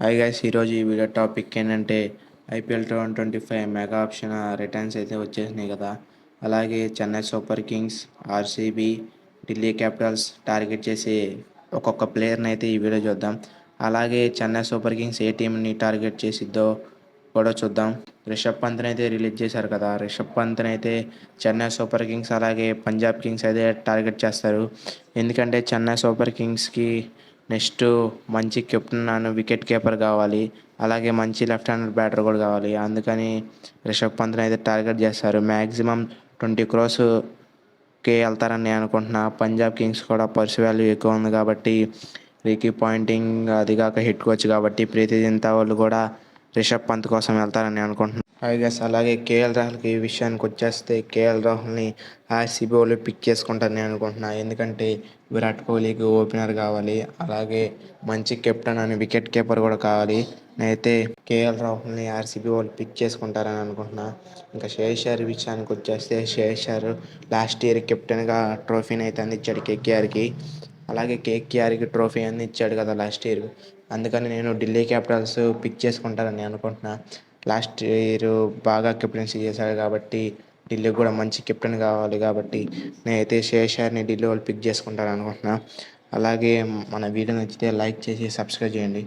Hi guys ఈరోజు ఈ video topic ఏంటంటే IPL two twenty five mega auction returns అయితే వచ్చేసినాయి కదా. అలాగే Chennai super kings RCB Delhi capitals target చేసి ఒక్కొక్క ప్లేయర్ని అయితే ఈ వీడియో చూద్దాం. అలాగే చెన్నై సూపర్ కింగ్స్ ఏ టీంని టార్గెట్ చేసిద్దో కూడా చూద్దాం. రిషబ్ పంత్ని అయితే రిలీజ్ చేశారు కదా. రిషబ్ పంత్ని అయితే చెన్నై సూపర్ కింగ్స్ అలాగే పంజాబ్ కింగ్స్ అయితే టార్గెట్ చేస్తారు. ఎందుకంటే చెన్నై సూపర్ కింగ్స్కి నెక్స్ట్ మంచి కెప్టెన్ అండ్ వికెట్ కీపర్ కావాలి. అలాగే మంచి లెఫ్ట్ హ్యాండెడ్ బ్యాటర్ కూడా కావాలి. అందుకని రిషబ్ పంత్ని అయితే టార్గెట్ చేస్తారు. మ్యాక్సిమం ట్వంటీ క్రోస్కి వెళ్తారని నేను అనుకుంటున్నా. పంజాబ్ కింగ్స్ కూడా పర్స్ వాల్యూ ఎక్కువ ఉంది కాబట్టి రికీ పాయింటింగ్ అది కాక హిట్ కోచ్ కాబట్టి ప్రీతి జింతా వాళ్ళు కూడా రిషబ్ పంత్ కోసం వెళ్తారని అనుకుంటున్నాను ఐ గస్ అలాగే కేఎల్ రాహుల్కి ఈ విషయానికి వచ్చేస్తే కేఎల్ రాహుల్ని ఆర్సీబీ వాళ్ళు పిక్ చేసుకుంటారని నేను అనుకుంటున్నా. ఎందుకంటే విరాట్ కోహ్లీకి ఓపెనర్ కావాలి అలాగే మంచి కెప్టెన్ అని వికెట్ కీపర్ కూడా కావాలి. నేనైతే కేఎల్ రాహుల్ని ఆర్సీబీ వాళ్ళు పిక్ చేసుకుంటారని అనుకుంటున్నా. ఇంకా శేషర్ విషయానికి వచ్చేస్తే శేషర్ లాస్ట్ ఇయర్ కెప్టెన్గా ట్రోఫీని అయితే అందించాడు కేకేఆర్కి అలాగే కేకేఆర్కి ట్రోఫీ అందించాడు కదా లాస్ట్ ఇయర్. అందుకని నేను ఢిల్లీ క్యాపిటల్స్ పిక్ చేసుకుంటారని అనుకుంటున్నా. లాస్ట్ ఇయర్ బాగా కెప్టెన్సీ చేశాడు కాబట్టి ఢిల్లీ కూడా మంచి కెప్టెన్ కావాలి కాబట్టి నేనైతే శేషార్ని ఢిల్లీ వాళ్ళు పిక్ చేసుకుంటారు అనుకుంటున్నా అలాగే మన వీడియో నచ్చితే లైక్ చేసి సబ్స్క్రైబ్ చేయండి.